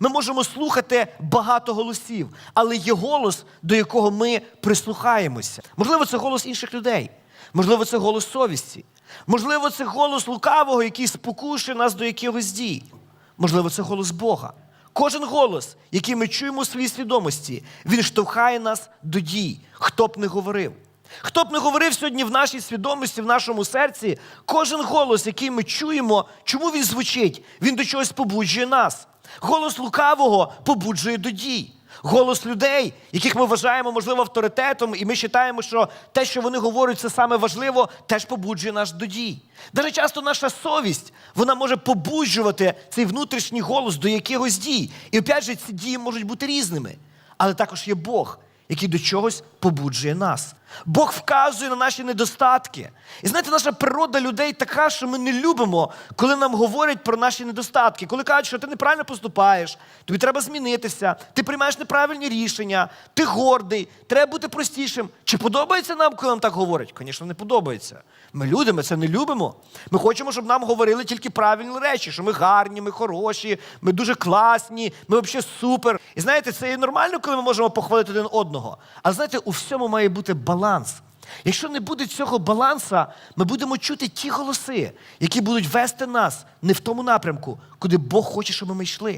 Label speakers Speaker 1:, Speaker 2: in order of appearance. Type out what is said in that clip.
Speaker 1: Ми можемо слухати багато голосів, але є голос, до якого ми прислухаємося. Можливо, це голос інших людей, можливо, це голос совісті, можливо, це голос лукавого, який спокушує нас до якихось дій. Можливо, це голос Бога. Кожен голос, який ми чуємо у своїй свідомості, він штовхає нас до дій, хто б не говорив. Хто б не говорив сьогодні в нашій свідомості, в нашому серці, кожен голос, який ми чуємо, чому він звучить? Він до чогось побуджує нас. Голос лукавого побуджує до дій. Голос людей, яких ми вважаємо, можливо, авторитетом, і ми вважаємо, що те, що вони говорять, це саме важливо, теж побуджує нас до дій. Дуже часто наша совість вона може побуджувати цей внутрішній голос до якихось дій. І опять же, ці дії можуть бути різними. Але також є Бог, який до чогось побуджує нас. Бог вказує на наші недостатки. І знаєте, наша природа людей така, що ми не любимо, коли нам говорять про наші недостатки, коли кажуть, що ти неправильно поступаєш, тобі треба змінитися, ти приймаєш неправильні рішення, ти гордий, треба бути простішим. Чи подобається нам, коли нам так говорять? Звісно, не подобається. Ми люди, ми це не любимо. Ми хочемо, щоб нам говорили тільки правильні речі, що ми гарні, ми хороші, ми дуже класні, ми взагалі супер. І знаєте, це є нормально, коли ми можемо похвалити один одного. А знаєте, у всьому має бути баланс. Якщо не буде цього баланса, ми будемо чути ті голоси, які будуть вести нас не в тому напрямку, куди Бог хоче, щоб ми йшли.